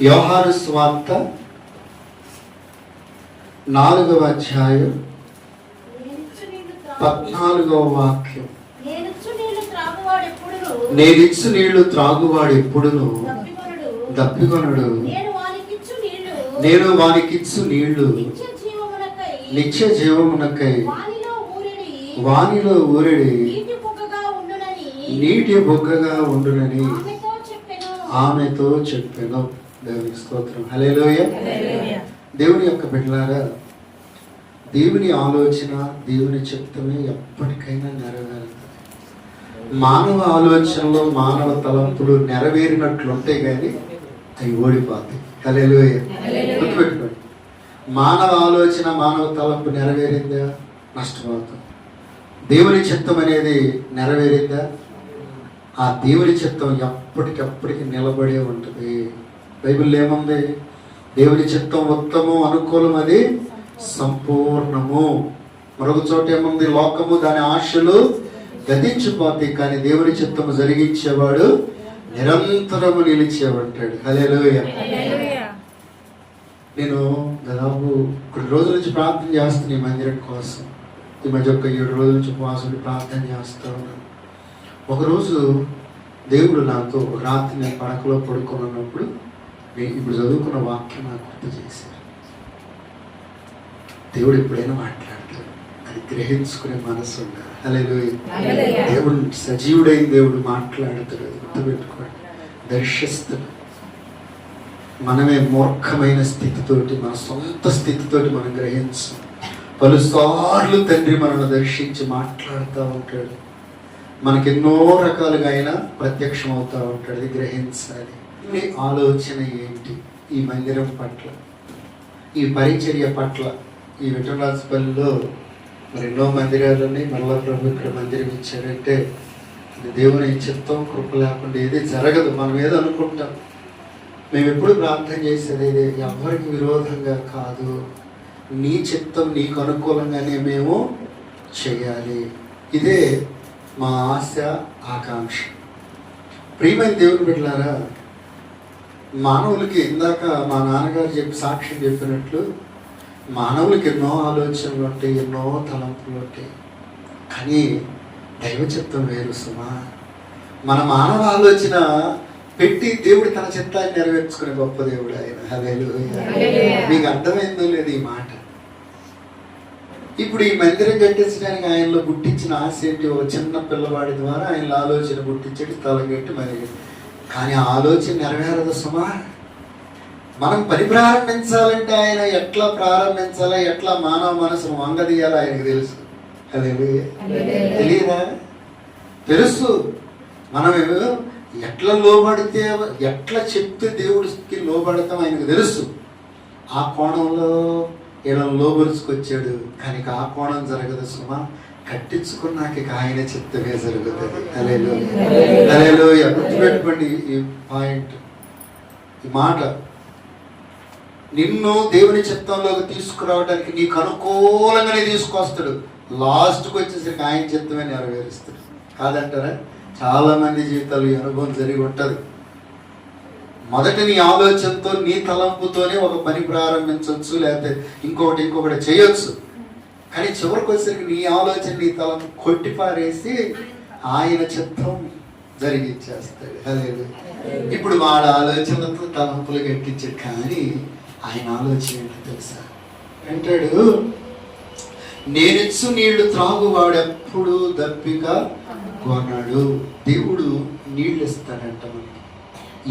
వ్యవహార స్వార్త నాలుగవ అధ్యాయం పద్నాలుగవ వాక్యం. నేనిచ్చు నీళ్ళు త్రాగువాడు ఎప్పుడును? దప్పికొనడు. నేను వానికిచ్చు నీళ్ళు. నిత్య జీవమునకై. నిత్య వానిలో ఊరిడి. నీటి నీటి బొగ్గగా ఉండునని. ఆమెతో చెప్పెను. దేవునికి స్తోత్రం. హలేలోయ దేవుని యొక్క బిడ్డలారా దేవుని ఆలోచన దేవుని చిత్తమే ఎప్పటికైనా నెరవేరుతుంది మానవ ఆలోచనలో మానవ తలంపులు నెరవేరినట్లుంటే కానీ అవి ఓడిపోతాయి. హలేలోయ గుర్తుపెట్టుకోండి. మానవ ఆలోచన మానవ తలంపు నెరవేరిందా? నష్టపోతాం. దేవుని చిత్తం అనేది నెరవేరిందా? ఆ దేవుని చిత్తం ఎప్పటికప్పటికి నిలబడే ఉంటుంది. బైబిల్ ఏముంది? దేవుని చిత్తం ఉత్తమం అనుకూలం అది సంపూర్ణము. మరొక చోట ఏముంది? లోకము దాని ఆశలు గతించిపోతాయి. కానీ దేవుని చిత్తము జరిగించేవాడు నిరంతరము నిలిచేవంటాడు. హల్లెలూయ. నేను దాదాపు కొన్ని రోజుల నుంచి ప్రార్థన చేస్తాను ఈ మందిరం కోసం. ఈ మధ్య ఒక ఏడు రోజుల నుంచి ఉపవాసం ప్రార్థన చేస్తా ఉన్నాను. ఒకరోజు దేవుడు నాతో రాత్రి నేను పడకలో పడుకొని ఉన్నప్పుడు నేను ఇప్పుడు చదువుకున్న వాక్యం నాకు గుర్తు చేశారు. దేవుడు ఎప్పుడైనా మాట్లాడతాడు. అది గ్రహించుకునే మనసు ఉండాలి. హల్లెలూయా. దేవుడు సజీవుడైన దేవుడు మాట్లాడుతాడు. అది గుర్తుపెట్టుకోండి. దర్శిస్తాడు. మనమే మూర్ఖమైన స్థితితోటి మన సొంత స్థితితోటి మనం గ్రహించం. పలుసార్లు తండ్రి మనల్ని దర్శించి మాట్లాడుతూ ఉంటాడు. మనకి ఎన్నో రకాలుగా ఆయన ప్రత్యక్షం అవుతూ ఉంటాడు. అది గ్రహించాలి. నీ ఆలోచన ఏంటి? ఈ మందిరం పట్ల ఈ పరిచర్య పట్ల ఈ విఠలరాజపల్లిలో మరి ఎన్నో మందిరాలు ఉన్నాయి. మళ్ళా ప్రభు ఇక్కడ మందిరం ఇచ్చారంటే దేవుని చిత్తం కృప లేకుండా ఏది జరగదు. మనం ఏదో అనుకుంటాం. మేము ఎప్పుడు ప్రార్థన చేసేది ఇది. ఎవరికి విరోధంగా కాదు. నీ చిత్తం నీకు అనుకూలంగానే మేము చేయాలి. ఇదే మా ఆశ ఆకాంక్ష. ప్రియమైన దేవుని బిడ్డలారా మానవులకి ఇందాక మా నాన్నగారు చెప్పి సాక్ష్యం చెప్పినట్లు మానవులకి ఎన్నో ఆలోచనలు ఉంటాయి ఎన్నో తలంపులు ఉంటాయి. కానీ దైవ చిత్తం వేరు సుమా. మన మానవ ఆలోచన పెట్టి దేవుడు తన చిత్తాన్ని నెరవేర్చుకునే గొప్ప దేవుడు ఆయన. హల్లెలూయా. మీకు అర్థమైందో లేదు ఈ మాట. ఇప్పుడు ఈ మందిరం కట్టించడానికి ఆయనలో పుట్టించిన ఆశ ఏంటి? ఒక చిన్న పిల్లవాడి ద్వారా ఆయన ఆలోచన పుట్టించడి స్థలం కట్టి మరి కానీ ఆ ఆలోచన నెరవేరదు సుమా. మనం పని ప్రారంభించాలంటే ఆయన ఎట్లా ప్రారంభించాలా ఎట్లా మానవ మనసును వంగదీయాలో ఆయనకు తెలుసు. తెలియదా. తెలుసు. మనం ఎట్లా లోబడితే ఎట్లా చెప్తే దేవుడికి లోబడతాం ఆయనకు తెలుసు. ఆ కోణంలో ఇలా లోబరుచుకొచ్చాడు. కానీ ఆ కోణం జరగదు సుమా. కట్టించుకున్నాక ఆయన చిత్తమే జరుగుతుంది? అలేలో అలేలో గుర్తుపెట్టుకోండి ఈ పాయింట్. ఈ మాట. నిన్ను దేవుని చిత్తంలోకి తీసుకురావడానికి నీకు అనుకూలంగానే తీసుకొస్తాడు. లాస్ట్కి వచ్చేసరికి ఆయన చిత్తమే నెరవేరుస్తాడు. కాదంటారా? చాలా మంది జీవితాలు ఈ అనుభవం జరిగి ఉంటుంది. మొదట నీ ఆలోచనతో నీ తలంపుతోనే ఒక పని ప్రారంభించవచ్చు లేకపోతే ఇంకొకటి ఇంకొకటి చేయొచ్చు. కానీ చివరికి వచ్చేసరికి నీ ఆలోచన నీ తలంపు కొట్టిపారేసి ఆయన చిత్తం జరిగించేస్తాడు. అదే ఇప్పుడు వాడు ఆలోచనతో తలంపులు కట్టించాడు కానీ ఆయన ఆలోచన ఏంటో తెలుసా? అంటాడు నేనిచ్చు నీళ్ళు త్రాగువాడు ఎప్పుడు దప్పిక కొన్నాడు దేవుడు నీళ్ళు ఇస్తాడంట మనకి.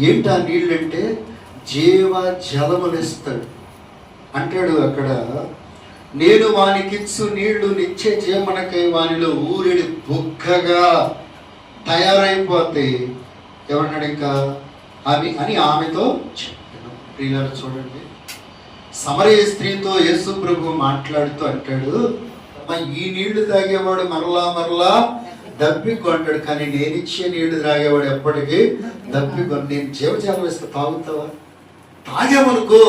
ఏంటి ఆ నీళ్ళు అంటే జీవ జలములు ఇస్తాడు అంటాడు అక్కడ నేను వానికిచ్చు నీళ్ళు నిచ్చే జీవనకై వానిలో ఊరిడి బుగ్గగా తయారైపోతాయి ఎవరన్నాడు ఇంకా అవి అని ఆమెతో చెప్పాను. ప్రియుల చూడండి. సమరయ స్త్రీతో యేసు ప్రభు మాట్లాడుతూ అంటాడు ఈ నీళ్ళు తాగేవాడు మరలా మరలా దప్పికొ అంటాడు కానీ నేను ఇచ్చే నీళ్ళు తాగేవాడు ఎప్పటికీ దప్పికొ నేను జీవజాలం ఇస్తే తాగుతావా? తాగేవనుకో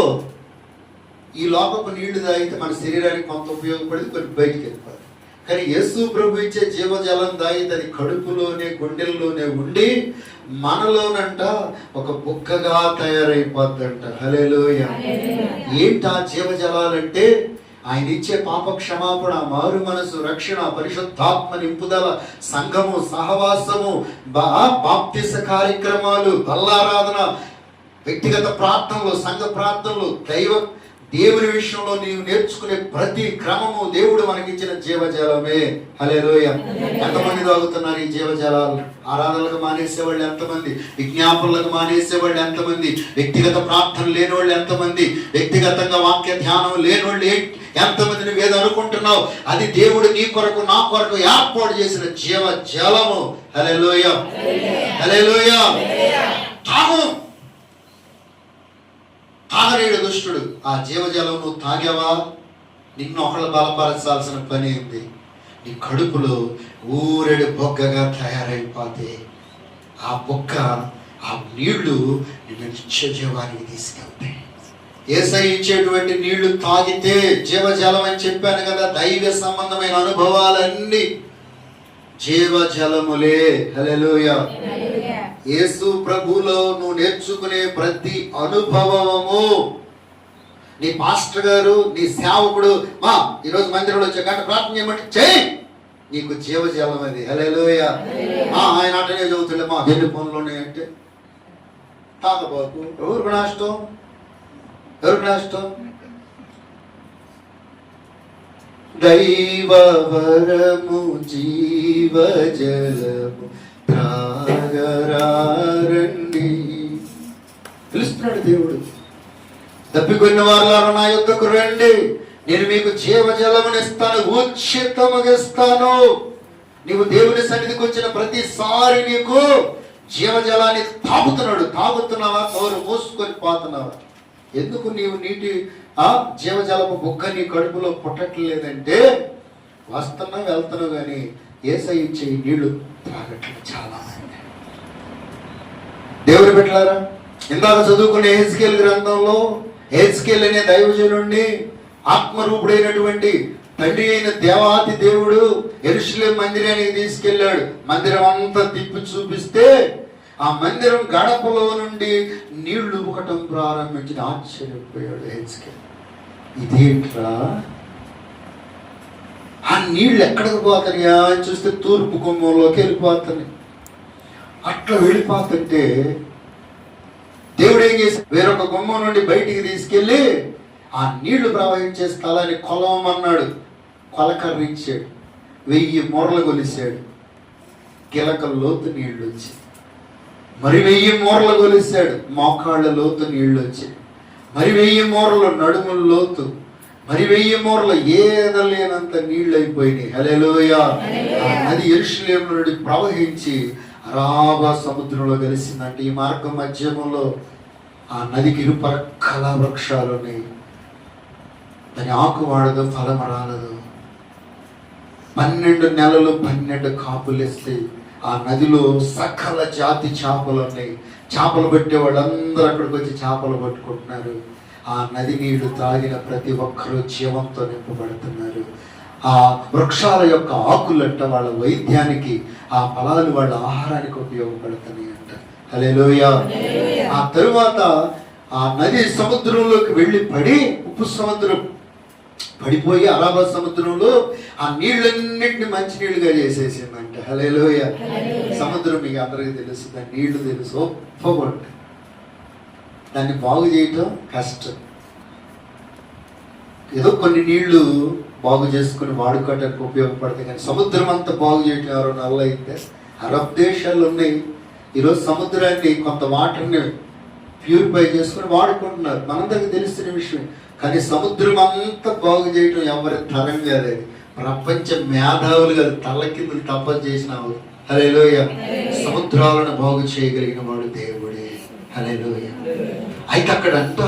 ఈ లోపపు నీళ్ళు తాగితే మన శరీరానికి కొంత ఉపయోగపడింది కొన్ని బయటికి వెళ్ళిపోతుంది కానీ యేసు ప్రభు ఇచ్చే జీవజలం దాగి తన కడుపులోనే గుండెల్లోనే ఉండి మనలోనంట ఒక బుక్కగా తయారైపోద్దంట. హలేలోయ ఏంటి ఆ జీవజలాలంటే? ఆయన ఇచ్చే పాప క్షమాపణ మారు మనసు రక్షణ పరిశుద్ధాత్మ నింపుదల సంఘము సహవాసము బా బాప్తిస కార్యక్రమాలు బల్లారాధన వ్యక్తిగత ప్రార్థనలు సంఘ ప్రార్థనలు దైవ దేవుని విషయంలో నీవు నేర్చుకునే ప్రతి క్రమము దేవుడు మనకిచ్చిన జీవజలమే. హలేలోయ ఎంతమంది తాగుతున్నారు ఈ జీవజలాలు? ఆరాధనలకు మానేసే వాళ్ళు ఎంతమంది? విజ్ఞాపనలకు మానేసే వాళ్ళు ఎంతమంది? వ్యక్తిగత ప్రార్థన లేని వాళ్ళు ఎంతమంది? వ్యక్తిగతంగా వాక్య ధ్యానం లేని వాళ్ళు ఏ- ఎంతమంది నువ్వు ఏదో అనుకుంటున్నావు? అది దేవుడు నీ కొరకు నా కొరకు ఏర్పాటు చేసిన జీవ జలము హలేలోయ హలేలోయ తాగు. తాగలేడు దుష్టుడు ఆ జీవజలం నువ్వు తాగావా? నిన్ను ఒకళ్ళు బలపరచాల్సిన పని ఉంది నీ కడుపులో ఊరెడు బొగ్గగా తయారైపోతే ఆ బొక్క ఆ నీళ్ళు నిన్ను నిత్య జీవానికి తీసుకెళ్తాయి. ఏసై ఇచ్చేటువంటి నీళ్ళు తాగితే జీవజలం అని చెప్పాను కదా దైవ సంబంధమైన అనుభవాలన్నీ జీవజలములే. హల్లెలూయా. యేసు ప్రభులో నువ్వు నేర్చుకునే ప్రతి అనుభవము. నీ పాస్టర్ గారు నీ సేవకుడు మా ఈరోజు మందిరంలో వచ్చే గంట ప్రార్థన చేయమంటే చేయి నీకు జీవజలం అది. హలేలోయ ఆయన అటనే చదువుతుండే మా ఎన్ని పనులు ఉన్నాయంటే తాగబాకు. ఎవరికి నష్టం? ఎవరికి నష్టం? దైవవరము జీవజలము త్రాగరారండి పిలుస్తున్నాడు దేవుడు. తప్పికొన్న వారు నా యొక్కకు రండి. నేను మీకు జీవజలమునిస్తాను ఇస్తాను ఇస్తాను నీవు దేవుని సన్నిధికి వచ్చిన ప్రతిసారి నీకు జీవజలాన్ని తాగుతున్నాడు. తాగుతున్నావా? నోరు మూసుకొని పోతున్నావా? ఎందుకు నీవు నీటి ఆ జీవజలపు బుగ్గ నీ కడుపులో పుట్టట్లేదంటే వస్తున్నావు వెళ్తున్నావు కానీ ఏసై ఇచ్చే నీళ్ళు తాగట్లేదు చాలా. దేవుని పెట్టారా ఇందాక చదువుకునే హెచ్కేల్ గ్రంథంలో హెచ్కేల్ అనే దైవజనుడిని ఆత్మరూపుడైనటువంటి తండ్రి అయిన దేవాతి దేవుడు ఎరుషులేం మందిరానికి తీసుకెళ్ళాడు. మందిరం అంతా తిప్పి చూపిస్తే ఆ మందిరం గడపలో నుండి నీళ్ళు ఒకటం ప్రారంభించిన ఆశ్చర్యపోయాడు హెచ్కేల్ ఇదేంట్రా? ఆ నీళ్ళు ఎక్కడికి పోతాయా అని చూస్తే తూర్పు గుమ్మంలోకి వెళ్ళిపోతున్నాయి. అట్లా వెళ్ళిపోతుంటే దేవుడు ఏం చేసి వేరొక గుమ్మం నుండి బయటికి తీసుకెళ్ళి ఆ నీళ్ళు ప్రవహించే స్థలాన్ని కొలవమన్నాడు. కొలకర్ర ఇచ్చాడు వెయ్యి మూరలు కొలిసాడు గిలక లోతు నీళ్ళు వచ్చాయి మరి వెయ్యి మూరలు కొలిసాడు మోకాళ్ళ లోతు నీళ్ళు వచ్చాయి మరి వెయ్యి మూరలు నడుముల లోతు. మరి వెయ్యి మూరలు ఏదలేనంత నీళ్ళు అయిపోయినాయి హలేలోయ ఆ నది ఎరుషులేం నుండి ప్రవహించి అరాబా సముద్రంలో కలిసిందంటే ఈ మార్గం మధ్యమంలో ఆ నదికి ఇరుపక్కల వృక్షాలు ఉన్నాయి దాని ఆకు వాడదు ఫలం రాలదు. పన్నెండు నెలలు పన్నెండు కాపులు ఇస్తాయి ఆ నదిలో సకల జాతి చేపలు ఉన్నాయి. చేపలు పట్టే వాళ్ళందరూ అక్కడికి వచ్చి చేపలు పట్టుకుంటున్నారు. ఆ నది నీళ్ళు తాగిన ప్రతి ఒక్కరూ జీవంతో నింపబడుతున్నారు. ఆ వృక్షాల యొక్క ఆకులంట వాళ్ళ వైద్యానికి ఆ ఫలాలు వాళ్ళ ఆహారానికి ఉపయోగపడుతున్నాయి అంట. హల్లెలూయా. ఆ తరువాత ఆ నది సముద్రంలోకి వెళ్ళి పడి ఉప్పు సముద్రం పడిపోయి అరాబా సముద్రంలో ఆ నీళ్ళన్నింటిని మంచి నీళ్ళుగా చేసేసిందంట హలేలోయ సముద్రం మీకు అందరికీ తెలుసు దాని నీళ్ళు తెలుసు ఒప్పబడి. దాన్ని బాగు చేయటం కష్టం. ఏదో కొన్ని నీళ్ళు బాగు చేసుకుని వాడుకోవడానికి ఉపయోగపడతాయి కానీ సముద్రం అంతా బాగు చేయటం ఎవరో నల్ల అయితే అరబ్ దేశాలు ఉన్నాయి ఈరోజు సముద్రాన్ని కొంత వాటర్ని ప్యూరిఫై చేసుకుని వాడుకుంటున్నారు. మనందరికి తెలిసిన విషయం. కానీ సముద్రం అంతా బాగు చేయటం ఎవరి తరం కాదు అది ప్రపంచ మేధావులు కాదు తల కింద తప్ప చేసిన హలేలోయ సముద్రాలను బాగు చేయగలిగిన వాడు దేవుడే. హలేలోయ అయితే అక్కడంతా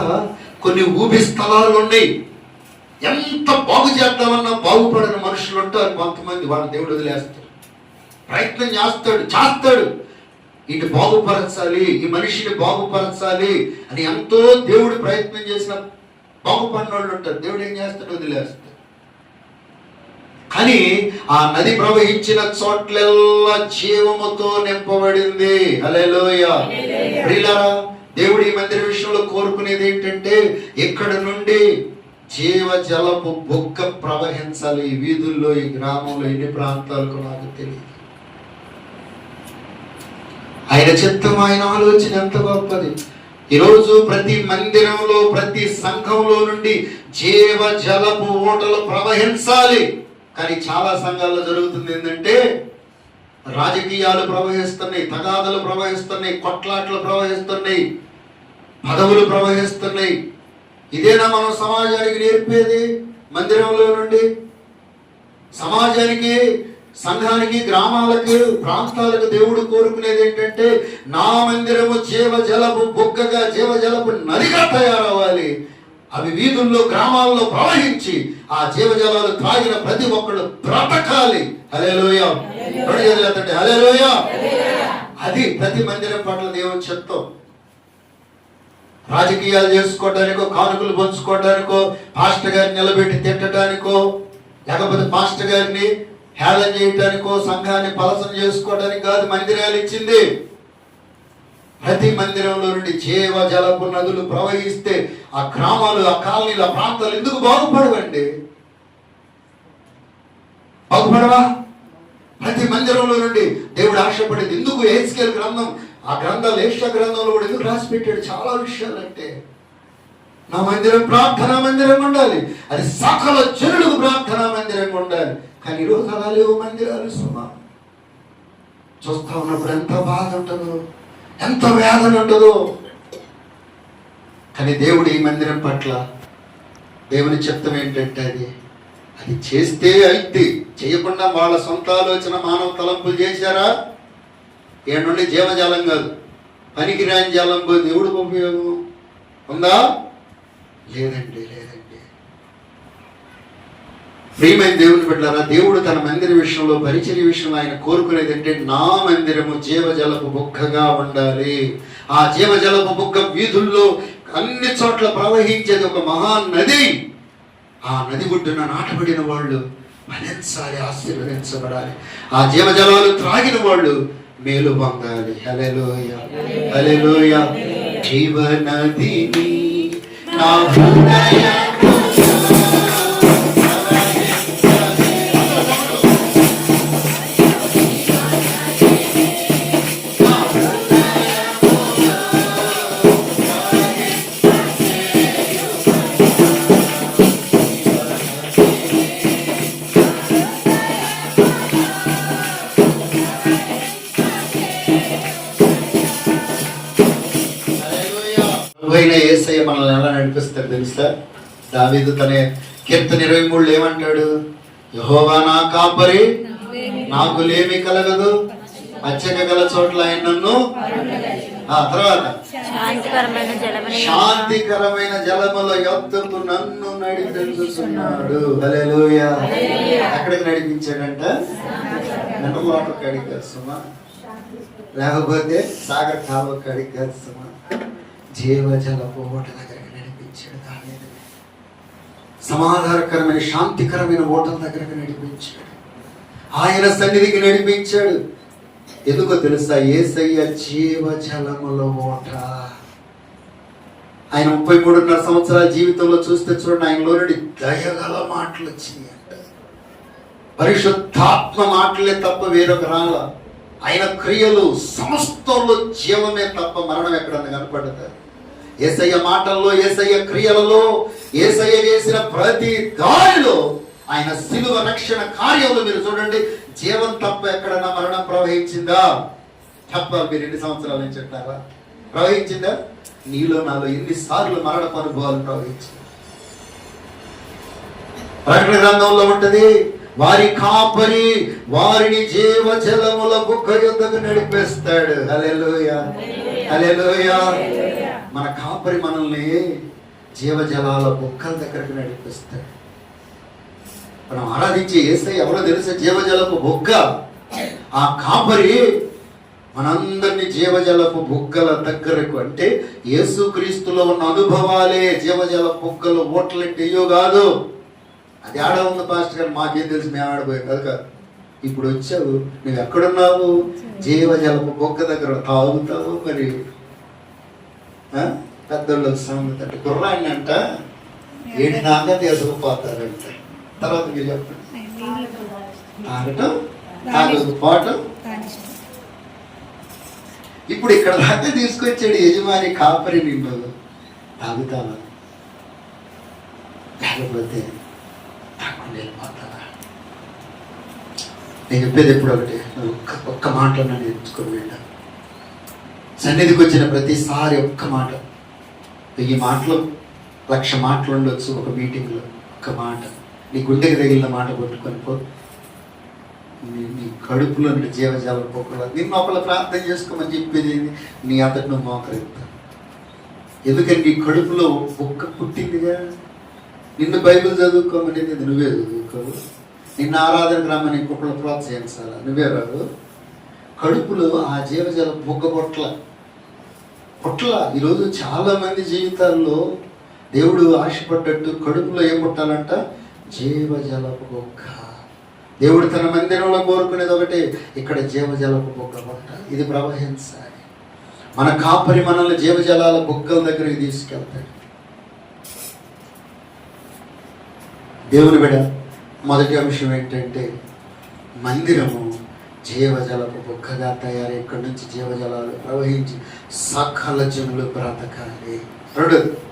కొన్ని ఊబి స్థలాలు ఉన్నాయి. ఎంత బాగు చేద్దామన్నా బాగుపడిన మనుషులు ఉంటారు కొంతమంది వాళ్ళ దేవుడు వదిలేస్తాడు ప్రయత్నం చేస్తాడు చేస్తాడు. ఇటు బాగుపరచాలి ఈ మనిషిని బాగుపరచాలి అని ఎంతో దేవుడు ప్రయత్నం చేసిన బాగుపడిన వాళ్ళు ఉంటారు. దేవుడు ఏం చేస్తాడు? వదిలేస్తాడు. కానీ ఆ నది ప్రవహించిన చోట్లెల్లా జీవముతో నింపబడింది. ప్రియులారా దేవుడి మందిర విషయంలో కోరుకునేది ఏంటంటే ఇక్కడ నుండి జీవ జలపు బొక్క ప్రవహించాలి ఈ వీధుల్లో ఈ గ్రామంలో ఎన్ని ప్రాంతాలకు నాకు తెలియదు. ఆయన చిత్తం ఆయన ఆలోచన ఎంత గొప్పది. ఈరోజు ప్రతి మందిరంలో ప్రతి సంఘంలో నుండి జీవ జలపు ఓటలు ప్రవహించాలి. కానీ చాలా సంఘాల్లో జరుగుతుంది ఏంటంటే రాజకీయాలు ప్రవహిస్తున్నాయి తగాదలు ప్రవహిస్తున్నాయి కొట్లాట్లు ప్రవహిస్తున్నాయి పదవులు ప్రవహిస్తున్నాయి ఇదేనా మనం సమాజానికి నేర్పేది మందిరంలో నుండి. సమాజానికి సంఘానికి గ్రామాలకు ప్రాంతాలకు దేవుడు కోరుకునేది ఏంటంటే నా మందిరము జీవ జలపు బొగ్గగా జీవ జలపు నదిగా తయారవ్వాలి. అవి వీధుల్లో గ్రామాల్లో ప్రవహించి ఆ జీవజలాలు త్రాగిన ప్రతి ఒక్కళ్ళు బ్రతకాలి. హలేలోయ హలేలోయ అది ప్రతి మందిరం పట్ల దేవుని చెప్తాం రాజకీయాలు చేసుకోవడానికో కానుకలు పంచుకోవడానికో పాస్టర్ గారిని నిలబెట్టి తిట్టడానికో లేకపోతే పాస్టర్ గారిని హేళన చేయటానికో సంఘాన్ని పలసం చేసుకోవడానికి కాదు మందిరాలు ఇచ్చింది. ప్రతి మందిరంలో నుండి జీవ జలపు నదులు ప్రవహిస్తే ఆ గ్రామాలు ఆ కాలనీలు ఆ ప్రాంతాలు ఎందుకు బాగుపడవండి? బాగుపడవా? ప్రతి మందిరంలో నుండి దేవుడు ఆశపడేది ఎందుకు? ఏస్కేల్ గ్రంథం ఆ గ్రంథాలు ఏష గ్రంథంలో కూడా ఎందుకు రాసి పెట్టాడు చాలా విషయాలు అంటే నా మందిరం ప్రార్థనా మందిరం ఉండాలి. అది సకల జనులకు ప్రార్థనా మందిరం ఉండాలి. కానీ ఈరోజు అలా లేవు మందిరాలు సుమా. చూస్తా ఉన్నప్పుడు ఎంత బాధ ఉంటుందో? ఎంత వేదన ఉంటుందో? కానీ దేవుడు ఈ మందిరం పట్ల దేవుని చెప్తం ఏంటంటే అది అది చేస్తే అయితే చేయకుండా వాళ్ళ సొంత ఆలోచన మానవ తలంపులు చేశారా? ఈయన నుండి జీవజాలం కాదు. పనికిరాని జాలం పోయి దేవుడికి ఉపయోగం ఉందా? లేదండి లేదండి. ప్రియమైన దేవుని పెట్టారా దేవుడు తన మందిర విషయంలో పరిచర్య విషయంలో ఆయన కోరుకునేది అంటే నా మందిరము జీవజలపు బుక్కగా ఉండాలి. ఆ జీవజలపు బుక్క వీధుల్లో అన్ని చోట్ల ప్రవహించేది ఒక మహానది ఆ నది ఒడ్డున నాటబడిన వాళ్ళు ఫలించాలి ఆశీర్వదించబడాలి. ఆ జీవజలాలు త్రాగిన వాళ్ళు మేలు పొందాలి హలెలోయ హలెలోయ జీవనదిని నా నడిపిస్తారు తెలుసా? దావీదు తన కీర్తన ఇరవై మూడు ఏమంటాడు? యహోవా నా కాపరి నాకు లేమి కలగదు పచ్చక గల చోట్ల ఆయన నన్ను ఆ తర్వాత? శాంతికరమైన జలముల యొద్దకు నన్ను నడిపించుతున్నాడు. ఎక్కడికి నడిపించాడంట? నన్నమాట కాడికి కాదు సుమా. లేకపోతే సాగర్ కాలువ కాడికి జీవజల దావీదుని. సమాధానకరమైన శాంతికరమైన ఓటల దగ్గరికి నడిపించాడు. ఆయన సన్నిధికి నడిపించాడు. ఎందుకో తెలుసా? ఏసయ్య జీవజలముల ఓట ఆయన ముప్పై మూడున్నర సంవత్సరాల జీవితంలో చూస్తే చూడండి ఆయనలో నుండి దయగల మాటలు వచ్చినాయి పరిశుద్ధాత్మ మాటలే తప్ప వేరొక రాల ఆయన క్రియలు సమస్తంలో జీవమే తప్ప మరణం ఎక్కడన్నా కనపడదు. ఏసయ్య మాటల్లో ఏసయ్య క్రియలలో ఏసయ్య చేసిన ప్రతి దారిలో ఆయన సిలువ రక్షణ కార్యంలో మీరు చూడండి. జీవం తప్ప ఎక్కడన్నా మరణం ప్రవహించిందా? చెప్పాలి మీరు ఎన్ని సంవత్సరాల నుంచి అంటారా? ప్రవహించిందా? నీలో నాలో ఎన్నిసార్లు మరణపు అనుభవాలు ప్రవహించింది ప్రకటన గ్రంథంలో ఉంటది వారి కాపరి వారిని జీవ జలముల బుక్క యుద్ధకు నడిపేస్తాడు. హల్లెలూయ. హల్లెలూయ. మన కాపరి మనల్ని జీవజలాల బుక్కల దగ్గరకు నడిపిస్తాడు. మనం ఆరాధించే ఏసై ఎవరో తెలుసా? జీవజలపు బుగ్గ. ఆ కాపరి మనందరినీ జీవజలపు బుగ్గల దగ్గరకు అంటే యేసుక్రీస్తులో ఉన్న అనుభవాలే జీవజల బుగ్గలు ఓట్లంటే అయ్యో కాదు. అది ఆడ ఉంది పాస్టర్ గారు మాకేం తెలుసు మేము ఆడబోయాం కదా కాదు. ఇప్పుడు వచ్చావు నువ్వు ఎక్కడున్నావు? జీవజలపు బొక్క దగ్గర తాగుతావు మరి? పెద్దోళ్ళు సామెత అంటే గుర్రాన్ని అంట ఏడు నాగా తీసుకుపోతారంట. తర్వాత మీరు చెప్పండి. తాగటం తాగకపోవటం ఇప్పుడు ఇక్కడ దాకా తీసుకొచ్చాడు యజమాని కాపరి నిన్ను తాగుతావా? లేకపోతే తాకుండా వెళ్ళిపోతావా నేను చెప్పేది ఎప్పుడు ఒకటి ఒక్క ఒక్క మాట నన్ను ఎంచుకొని వెళ్ళా సన్నిధికి వచ్చిన ప్రతిసారి ఒక్క మాట. వెయ్యి మాటలు లక్ష మాటలు ఉండొచ్చు ఒక మీటింగ్లో ఒక మాట. నీ గుండెకి తగిలిన మాట కొట్టుకొని పో. నీ కడుపులో నీ జీవజాల పోకుండా నిన్ను ఒకళ్ళ ప్రార్థన చేసుకోమని చెప్పేది నీ అతడు నువ్వు మోకరిస్తా. ఎందుకంటే నీ కడుపులో ఒక్క పుట్టిందిగా? నిన్ను బైబిల్ చదువుకోమనేది నువ్వే చదువుకోవు. నిన్న ఆరాధన రమ్మని ఇంకొకళ్ళు ప్రోత్సహించాలా? నువ్వే రాదు కడుపులో ఆ జీవజల బుగ్గ పొట్ల పొట్ల ఈరోజు చాలా మంది జీవితాల్లో దేవుడు ఆశపడ్డట్టు కడుపులో ఏం పుట్టాలంట? జీవజలపు బొక్క. దేవుడు తన మందిరంలో కోరుకునేది ఒకటి ఇక్కడ జీవజలపు బొక్క పుట్ట ఇది ప్రవహించాలి. మన కాపరి మనల్ని జీవజలాల బొక్కల దగ్గరికి తీసుకెళ్తాడు. దేవుని బిడ మొదటి అంశం ఏంటంటే మందిరము జీవజలపు బుక్కగా తయారై ఇక్కడి నుంచి జీవజలాలు ప్రవహించి సకల జనులు బ్రతకాలి. రెండు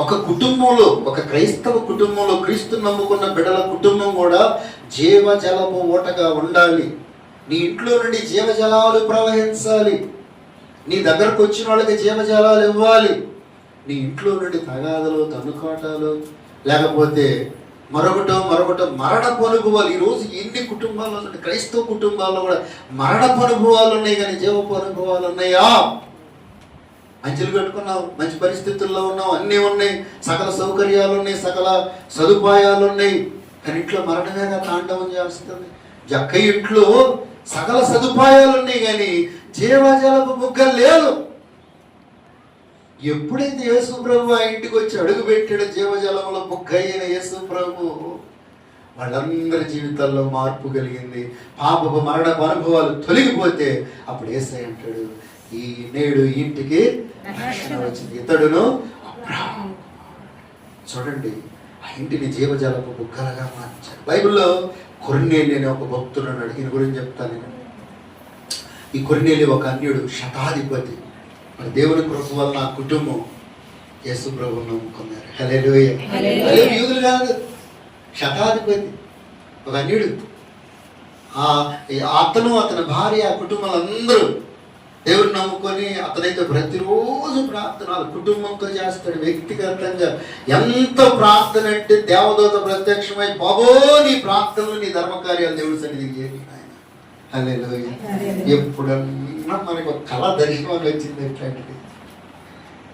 ఒక కుటుంబంలో ఒక క్రైస్తవ కుటుంబంలో క్రీస్తు నమ్ముకున్న బిడ్డల కుటుంబం కూడా జీవజలపు ఓటగా ఉండాలి. నీ ఇంట్లో నుండి జీవజలాలు ప్రవహించాలి. నీ దగ్గరకు వచ్చిన వాళ్ళకి జీవజలాలు ఇవ్వాలి. నీ ఇంట్లో నుండి తగాదలు తనుకోటాలు లేకపోతే మరొకటో మరొకట మరణపు అనుభవాలు ఈరోజు ఎన్ని కుటుంబాల్లో ఉన్నాయి క్రైస్తవ కుటుంబాల్లో కూడా మరణపు అనుభవాలు ఉన్నాయి కానీ జీవపు అనుభవాలు ఉన్నాయా? మంచులు కట్టుకున్నావు మంచి పరిస్థితుల్లో ఉన్నావు అన్నీ ఉన్నాయి సకల సౌకర్యాలు ఉన్నాయి సకల సదుపాయాలు ఉన్నాయి. కానీ ఇంట్లో మరణమేగా తాండవం చేస్తుంది జక్క ఇంట్లో సకల సదుపాయాలు ఉన్నాయి కానీ జీవజలపు ముగ్గలు లేదు ఎప్పుడైతే యేసు ప్రభు ఆ ఇంటికి వచ్చి అడుగు పెట్టాడు జీవజలంలో బుక్ అయిన యేసు ప్రభు వాళ్ళందరి జీవితాల్లో మార్పు కలిగింది. పాపపు మరణపు అనుభవాలు తొలగిపోతే అప్పుడు ఏసై అంటాడు ఈ నేడు ఈ ఇంటికి రక్షణ వచ్చింది. ఇతడును చూడండి ఆ ఇంటిని జీవజలపు బుగ్గలుగా మార్చాడు బైబిల్లో కొర్నేలి అనే ఒక భక్తుడు ఉన్నాడు. దీని గురించి చెప్తాను నేను. ఈ కొన్నేళ్ళు ఒక అన్యుడు శతాధిపతి. మరి దేవుని కృప వల్ల ఆ కుటుంబం యేసు ప్రభు నమ్ముకున్నారు. హల్లెలూయా. యూదులు కాదు శతాధిపతి ఒక అన్యుడు. అతను అతని భార్య ఆ కుటుంబాలందరూ దేవుని నమ్ముకొని అతనైతే ప్రతిరోజు ప్రార్థన కుటుంబంతో చేస్తాడు వ్యక్తిగతంగా. ఎంత ప్రార్థన అంటే దేవదూత ప్రత్యక్షమై బాబో నీ ప్రార్థనలు నీ ధర్మకార్యాలు దేవుడి సన్నిధికి చేయండి హల్లెలూయా. ఎప్పుడన్నా మనకు ఒక కళ దర్శనం వచ్చింది ఎట్లాంటిది?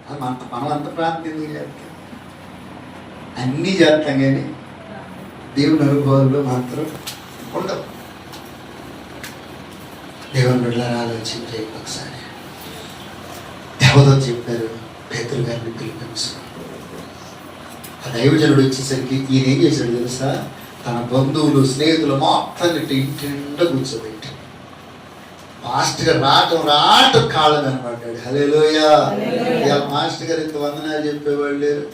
అది మన మనం అంత ప్రార్థన ఎందుకు చేస్తాం అన్నీ చేస్తాం కానీ దేవుని అనుభవాల్లో మాత్రం ఉండవు. దేవుని బిడ్డలారా ఆలోచించే ఒకసారి. దేవదూత చెప్పారు పేతురు గారిని పిలిపించు. ఆ దైవజనుడు వచ్చేసరికి ఈయన ఏం చేశాడు తెలుసా? తన బంధువులు స్నేహితులు మొత్తం ఇట్టు ఇంటి నిండా కూర్చోబెట్టి. మాస్టర్ గారు రావటం రావటం కాళ్ళ కనబడ్డాడు హలేలోయ మాస్టర్ గారు ఇంత వందనాలు చెప్పేవాళ్ళు లేరు.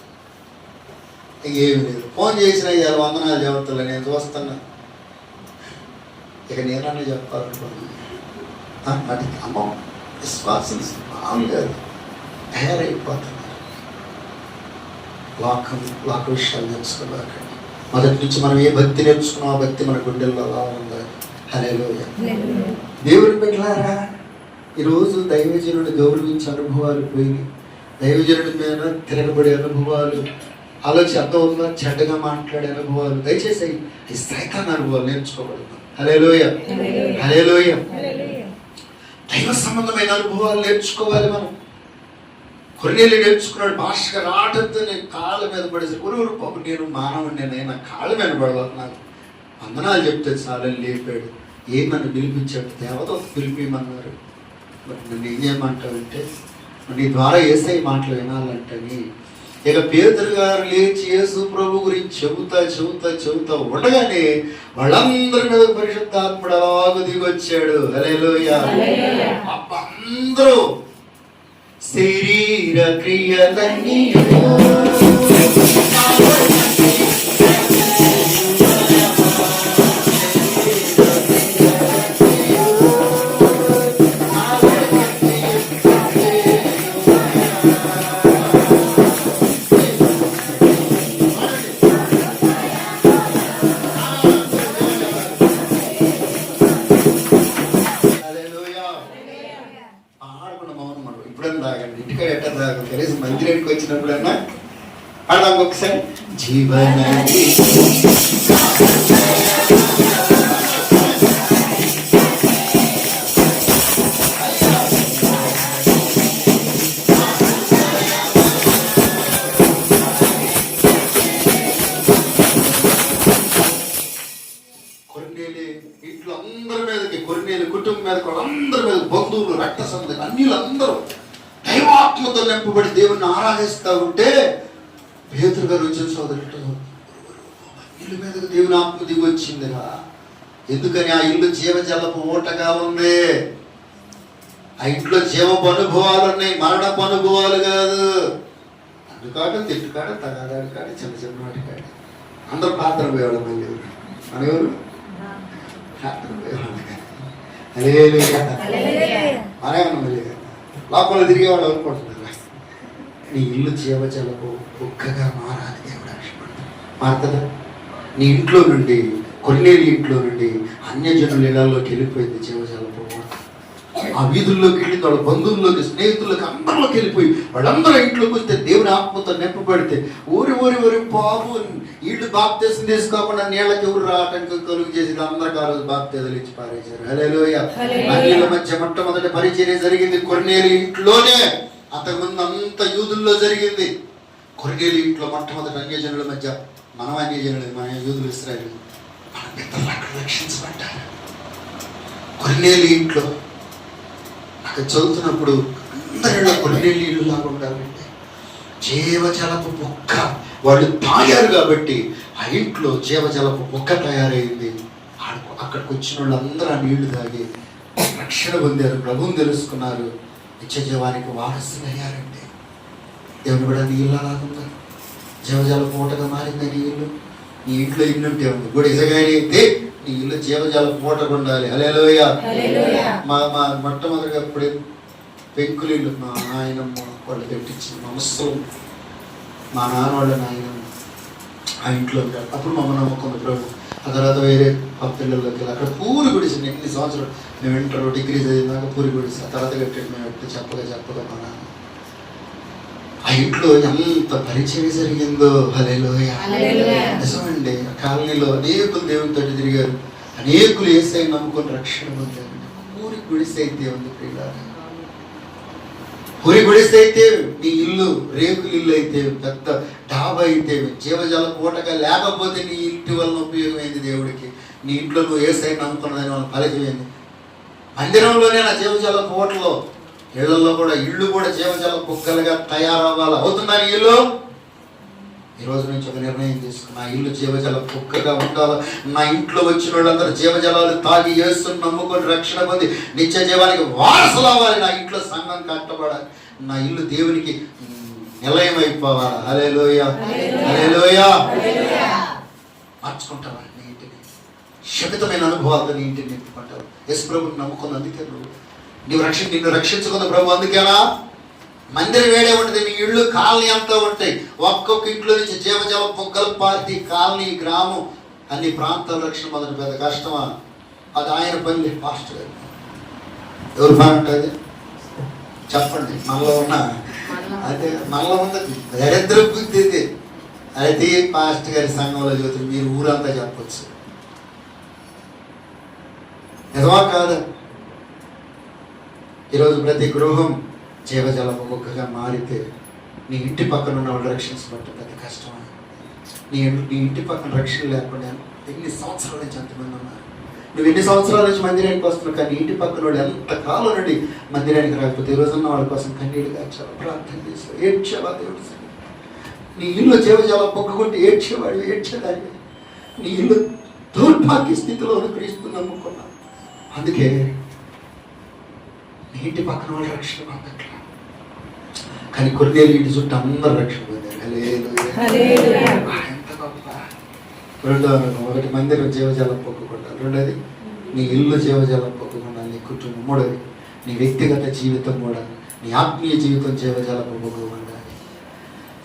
ఇంకేమి లేదు. ఫోన్ చేసినా ఇవాళ వందనాలు చెబుతా నేను చూస్తున్నా. ఇక నేనన్నా చెప్పాలనుకున్నాను మరి అమ్మ విశ్వాసం మామూలుగా తయారైపోతున్నారు. లోకం లోక విషయాలు నేర్చుకోలేకండి మొదటి నుంచి మనం ఏ భక్తి నేర్చుకున్నాం ఆ భక్తి మన గుండెల్లో అలా ఉందా? హలేలోయ దేవుని పెట్టారా ఈరోజు దైవజనుడి గౌరవించే అనుభవాలు పోయి దైవజనుడి మీద తిరగబడే అనుభవాలు ఆలోచి అర్థం ఉందా? చెడ్డగా మాట్లాడే అనుభవాలు. దయచేసి ఈ సైతాన్ అనుభవాలు నేర్చుకోబడతాం హలేలోయ హలేలోయ దైవ సంబంధమైన అనుభవాలు నేర్చుకోవాలి మనం. కొన్నేళ్ళు నేర్చుకున్నాడు భాషగా రావడంతో నేను కాళ్ళ మీద పడేసి గురువురు పాపం నేను మానవుడిని నేను కాళ్ళ మీద నాకు. వందనాలు చెప్తే చాలని లేపాడు. ఏం నన్ను పిలిపించాడు? దేవత పిలిపిమన్నారు మరి నన్ను ఏం చేయమంటావంటే నీ ద్వారా ఏసై మాటలు వినాలంటని. ఇక పేదరు గారు లేచి యేసు ప్రభు గురించి చెబుతా చెబుతా చెబుతా ఉండగానే వాళ్ళందరి మీద పరిశుద్ధాత్ముడు అలాగ దిగొచ్చాడు. అబ్బ, అందరూ शरीर क्रिया संग जीवन जी ఇల్లు జీవజలపు ఊటగా ఉంది. ఆ ఇంట్లో జీవపు అనుభవాలు ఉన్నాయి మరణపు అనుభవాలు కాదు. అందుకాడ తిట్టుకాడ తగాదాడి కాడ చిన్న చిన్న వాటి కాడ అందరూ పాత్ర పోయేవాళ్ళు మళ్ళీ. మన ఎవరు? పాత్ర పోయేవాళ్ళు ఉన్నాం మళ్ళీ. లోపల తిరిగేవాళ్ళు అనుకుంటున్నారు నీ ఇల్లు జీవజలపు కుక్కగా మారాలి దేవుడు ఆశపడతాడు. మారుతుందా? నీ ఇంట్లో నుండి కొన్నేళ్ళ ఇంట్లో నుండి అన్యజనుల ఇళ్ళలోకి వెళ్ళిపోయింది జీవజలపు ఊట. ఆ వీధుల్లోకి వెళ్ళింది వాళ్ళ బంధువుల్లోకి స్నేహితుల్లోకి అందరిలోకి వెళ్ళిపోయి వాళ్ళందరూ ఇంట్లోకి వస్తే దేవుని ఆత్మతో నింపబడితే ఊరి ఊరి ఊరి బాబు వీళ్ళు బాప్తేసం తీసుకోకుండా నీళ్ళకి ఎవరు రావటానికి కలుగు చేసి అందరికి ఆ రోజు బాప్తేజలు ఇచ్చి పారేశారు. అన్నిల మధ్య మొట్టమొదటి పరిచర్య జరిగింది కొన్నేళ్ళు ఇంట్లోనే అంతకుముందు అంత యూదుల్లో జరిగింది. కొన్నేళ్ళు ఇంట్లో మొట్టమొదటి అన్యజనుల మధ్య మనం అన్యజనులు మన యూదులు ఇస్రాయలు మన పితరులు అక్కడ రక్షించబడ్డారు కొన్నేళ్ళు ఇంట్లో అక్కడ చదువుతున్నప్పుడు అందరిలో కొన్నేళ్ళు ఇల్లు లాగా ఉండాలంటే జీవజలపు మొక్క వాళ్ళు తాగారు కాబట్టి ఆ ఇంట్లో జీవజలపు మొక్క తయారైంది. అక్కడికి వచ్చిన వాళ్ళందరూ ఆ నీళ్ళు తాగి రక్షణ పొందారు ప్రభువుని తెలుసుకున్నారు. నిత్యజీవానికి వారసులు దేవుని కూడా నీళ్ళ ఇల్లు అలాగుందా జీవజలపు మూటగా మారింది నీళ్ళు నీ ఇంట్లో ఇల్లు ఉంటే ఉంది గుడి ఇసగానే అయితే నీ ఇల్లు జీవజలపు మూటగా ఉండాలి హల్లెలూయా. మా మా మొట్టమొదటిగా అప్పుడే పెంకులు ఇల్లు మా నాయనమ్మ వాళ్ళు పెట్టించింది మా ముసలు మా నాన్న వాళ్ళ నాయనమ్మ ఆ ఇంట్లో ఉంటారు అప్పుడు మమ్మల్ని నమ్ముకుంది ప్రభు ఆ తర్వాత వేరే పిల్లల్లోకి వెళ్ళి అక్కడ పూరి గుడిసింది. ఎన్ని సంవత్సరాలు? మేము ఇంటర్ డిగ్రీ చదివినాక పూరి గుడిసి ఆ తర్వాత కట్టాడు మేము ఎప్పుడు చెప్పగా చెప్పగా మా నాన్న. ఆ ఇంట్లో ఎంత పరిచయం జరిగిందో? హలేలోయ. నిజమండి. కాలనీలో అనేకులు దేవునితో తిరిగారు. అనేకులు ఏసై నమ్ముకొని రక్షణ పొందారు. పూరి గుడిసె అయితే ఉంది ప్రియులారా. పూరి గుడిసె అయితే నీ ఇల్లు రేకుల ఇల్లు అయితే పెద్ద డాబా అయితే జీవజల పూటగా లేకపోతే నీ ఇంటి వలన ఉపయోగమైంది దేవుడికి. నీ ఇంట్లో నువ్వు ఏసై నమ్ముకున్నదని వాళ్ళ ఫలితమైంది మందిరంలోనే నా జీవజల పూటలో ఇళ్ళలో కూడా ఇళ్ళు కూడా జీవజల కుక్కలుగా తయారవ్వాలి? అవుతుందా నీ ఇల్లు? ఈ రోజు నుంచి ఒక నిర్ణయం తీసుకున్నా ఇల్లు జీవజల కుక్కగా ఉండాలి? నా ఇంట్లో వచ్చిన వాళ్ళందరూ జీవజలాలు తాగి చేస్తున్న నమ్ముకొని రక్షణ పొంది నిత్య జీవానికి వారసులు అవ్వాలి. నా ఇంట్లో సంఘం కట్టబడాలి. నా ఇల్లు దేవునికి నిలయం అయిపోవాలి? హలే లోయ హలే మార్చుకుంటావా నీ ఇంటిని? శమితమైన అనుభవాలతో నీ ఇంటిని నింపుకుంటావు? యశ్ ప్రభుని నమ్ముకున్న అందుకే నువ్వు రక్ష నిన్ను రక్షించుకున్న ప్రభు. అందుకేనా? మందిరం వేడే ఉంటుంది నీ ఇళ్ళు కాలనీ అంతా ఉంటాయి. ఒక్కొక్క ఇంట్లో నుంచి జీవజల పొగ్గలు పార్టీ కాలనీ గ్రామం అన్ని ప్రాంతాల రక్షణ మొదటి పెద్ద కష్టమా? అది ఆయన పని పాస్టర్ గారు. ఎవరు బాగుంటుంది చెప్పండి మనలో ఉన్న అదే మనలో ఉన్నది దరిద్ర బుద్ధి అయితే పాస్టర్ గారి సంఘంలో చదువుతుంది మీరు ఊరంతా చెప్పొచ్చు. నిజమా కాదా? ఈరోజు ప్రతి గృహం జీవజలపు మొక్కగా మారితే నీ ఇంటి పక్కన ఉన్న వాళ్ళు రక్షించబట్ట పెద్ద కష్టం నీ నీ ఇంటి పక్కన రక్షణ లేకుండా ఎన్ని సంవత్సరాల నుంచి అంతమంది ఉన్నారు? నువ్వు ఎన్ని సంవత్సరాల నుంచి మందిరానికి వస్తున్నావు? కానీ ఇంటి పక్కన వాడు ఎంతకాలం నుండి మందిరానికి రాకపోతే ఈ రోజున్న వాళ్ళ కోసం కన్నీళ్ళు కాచావా ప్రార్థన చేసావు ఏడ్చావా దేవుడి నీ ఇల్లు జీవజాల పొక్కుకుంటే ఏడ్చేవాడు ఏడ్చేదాన్ని నీ ఇల్లు దౌర్భాగ్య స్థితిలో ఉన్న క్రీస్తు నమ్ముకున్నావు. అందుకే ఇంటి పక్కన వాళ్ళు రక్షణ పొందట్లా. కానీ కొన్నేళ్ళు ఇంటి చుట్టూ అందరూ రక్షణ పొందారు. ఎంత గొప్ప. రెండో ఒకటి మందిరం జీవజాలం పొక్కుకుంటారు. రెండోది నీ ఇల్లు జీవజాలం పొక్కుకుండాలి నీ కుటుంబం. మూడోది నీ వ్యక్తిగత జీవితం కూడా నీ ఆత్మీయ జీవితం జీవజాలం పొక్కు ఉండాలి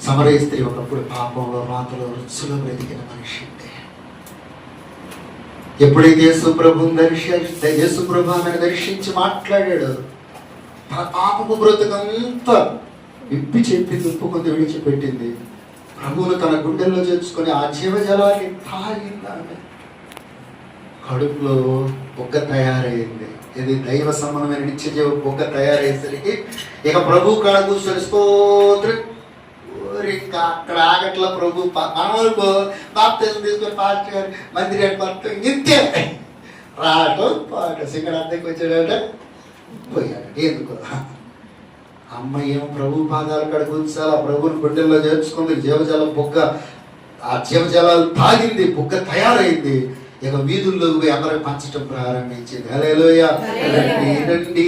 సమరయ స్త్రీ ఒకప్పుడు పాపంలో రాతలో రుచులో బ్రతికిన మనిషి. అంటే ఎప్పుడైతే యేసు ప్రభుని దర్శి యేసు ప్రభు ఆమెను దర్శించి మాట్లాడాడు తన పాపపు బ్రతుకంతా విప్పి చెప్పి దుప్పుకొని విడిచిపెట్టింది ప్రభువును తన గుండెల్లో చేర్చుకొని ఆ జీవజలాన్ని తాగింది ఆమె కడుపులో బొగ్గ తయారైంది. ఇది దైవ సంబంధమైన నిత్య జీవ బొగ్గ తయారయ్యేసరికి ఇక ప్రభు కాడ కూర్చొని స్తోత్రం. ఇంకా అక్కడ ఆగట్ల ప్రభు ప- మనవరకు బాప్తీసం తీసుకొని పాస్ట్ గారు మందిరాన్ని పడటం ఇంతే. రావటం పాట. సింగడ అద్దెకి వచ్చాడట. పోయాడు. ఎందుకు అమ్మ ఏమో ప్రభు పాదాల కాడ కూర్చాలి ఆ ప్రభుని గుండెల్లో చేర్చుకుంది. జీవజలం బొగ్గ ఆ జీవజలాలు తాగింది బొగ్గ తయారైంది. ఇక వీధుల్లో పోయి అందరికి పంచడం ప్రారంభించింది. హలోయ రండి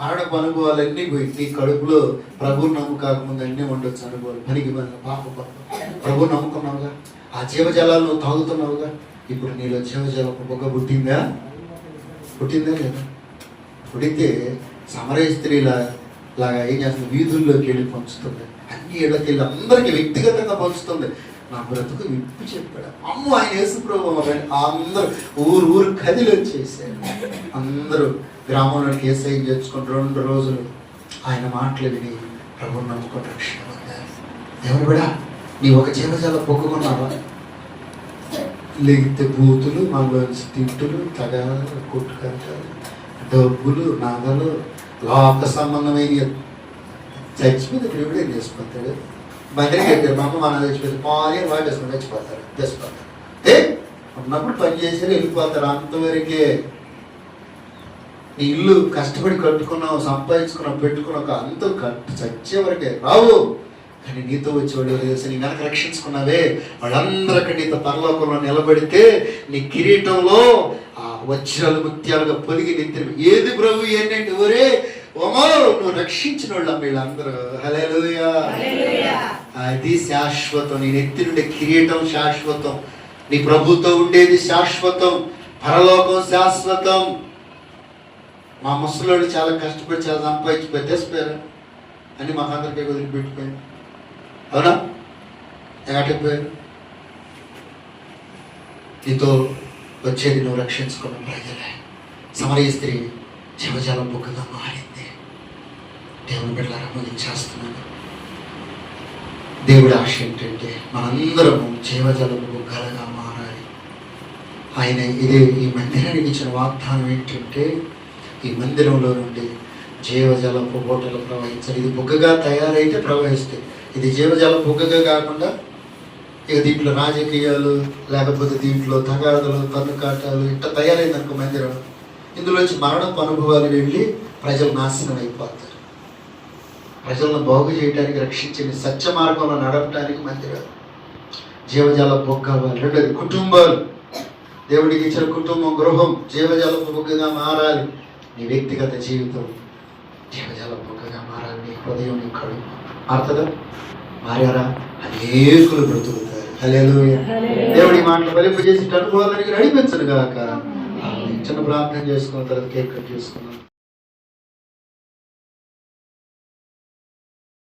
మరణపు అనుభవాలన్నీ పోయి నీ కడుపులో ప్రభు నమ్ము అన్నీ ఉండొచ్చు అనుభవాలు. పనికి పని పాప ప్రభు నమ్ముకున్నావుగా? ఆ జీవజలాలు నువ్వు తాగుతున్నావుగా? ఇప్పుడు నీలో జీవజలం బొగ్గ పుట్టిందా? పుట్టిందా లేదా? పుడితే సమరయ స్త్రీల లాగా ఏం చేస్తుంది? వీధుల్లోకి వెళ్ళి పంచుతుంది. అన్ని ఇళ్ళకి వెళ్ళి అందరికీ వ్యక్తిగతంగా పంచుతుంది. నా బ్రతుకు విప్పి చెప్పాడు. అమ్మ ఆయన యేసుప్రభు అందరూ ఊరు ఊరు కదిలి వచ్చేసారు. అందరూ గ్రామంలో ఏసై చేర్చుకుని రెండు రోజులు ఆయన మాటలు విని ప్రభు నమ్ముకొని రక్షణ పొందారు. ఎవరు కూడా? నీ ఒక జీవజాల పొక్కుకున్నావా? లెగితే బూతులు మనలోంచి తింటులు తగాలు కొట్టుకంటారు డబ్బులు నగలు లోక సంబంధమైన చచ్చిపోతే మీద ఏం చేసుకుంటాడు? మందిరికి చెప్పారు మా అమ్మ మన చచ్చిపోతే పాలి వాళ్ళు వేసుకుని తెచ్చిపోతారు చచ్చిపోతారు ఏ? ఉన్నప్పుడు పని చేసి వెళ్ళిపోతారు అంతవరకే. నీ ఇల్లు కష్టపడి కట్టుకున్నావు సంపాదించుకున్నావు పెట్టుకున్నావు అంత కట్టు చచ్చే వరకే. రావు! కానీ నీతో వచ్చేవాడు ఎవరు తెలుసు? నీ కనుక రక్షించుకున్నావే. వాళ్ళందరికీ నీతో పరలోకంలో నిలబడితే నీ కిరీటంలో ఆ వజ్రాలు ముత్యాలుగా పొదిగి నెత్తిన ఏది ప్రభు? ఏంటంటే ఒరే ఓమో నువ్వు రక్షించిన వాళ్ళు వీళ్ళందరూ హల్లెలూయా. అది శాశ్వతం. నీ నెత్తి నుండి కిరీటం శాశ్వతం. నీ ప్రభుతో ఉండేది శాశ్వతం. పరలోకం శాశ్వతం. మా ముసలోళ్ళు చాలా కష్టపడి చాలా సంపాదించి పెట్టేసిపోయారు అని మాకు అందరికీ వదిలిపెట్టిపోయింది అవునా? ఎగటిపోయారు నీతో వచ్చేది నువ్వు రక్షించుకున్న ప్రజలే. సమరయ స్త్రీ శివజాలం బుక్కగా మారింది. దేవుని బిడ్డలారా ముగించేస్తున్నాను దేవుడి ఆశ ఏంటంటే మనందరము జీవజలము గలగా మారాలి. ఆయన ఇదే ఈ మందిరానికి ఇచ్చిన వాగ్దానం ఏంటంటే ఈ మందిరంలో నుండి జీవజలపు బోటలు ప్రవహించాలి. ఇది బుగ్గగా తయారైతే ప్రవహిస్తాయి ఇది జీవజల బుగ్గగా కాకుండా ఇక దీంట్లో రాజకీయాలు లేకపోతే దీంట్లో తగాదలు కన్నుకాటాలు ఇట్లా తయారైంది అనుకో మందిరం ఇందులోంచి మరణపు అనుభవాలు వెళ్ళి ప్రజలు నాశనం అయిపోతారు. ప్రజలను బాగు చేయడానికి రక్షించండి సత్య మార్గంలో నడపడానికి మందిరాలు జీవజాల బొగ్గ రెండోది కుటుంబాలు. దేవుడికి ఇచ్చిన కుటుంబం గృహం జీవజాల బొగ్గగా మారాలి. నీ వ్యక్తిగత జీవితం జీవజాల బొగ్గగా మారాలి. నీ హృదయం నీ కడుపు మారుతుందా మారారా? అనేకులు బ్రతుకుతారు. హల్లెలూయా. దేవుడి మాటలు ఫలింపజేసి అనుభవాలనికి నడిపించను గాక. చిన్న ప్రార్థన చేసుకున్న తర్వాత కేక్ కట్ చేసుకున్నాం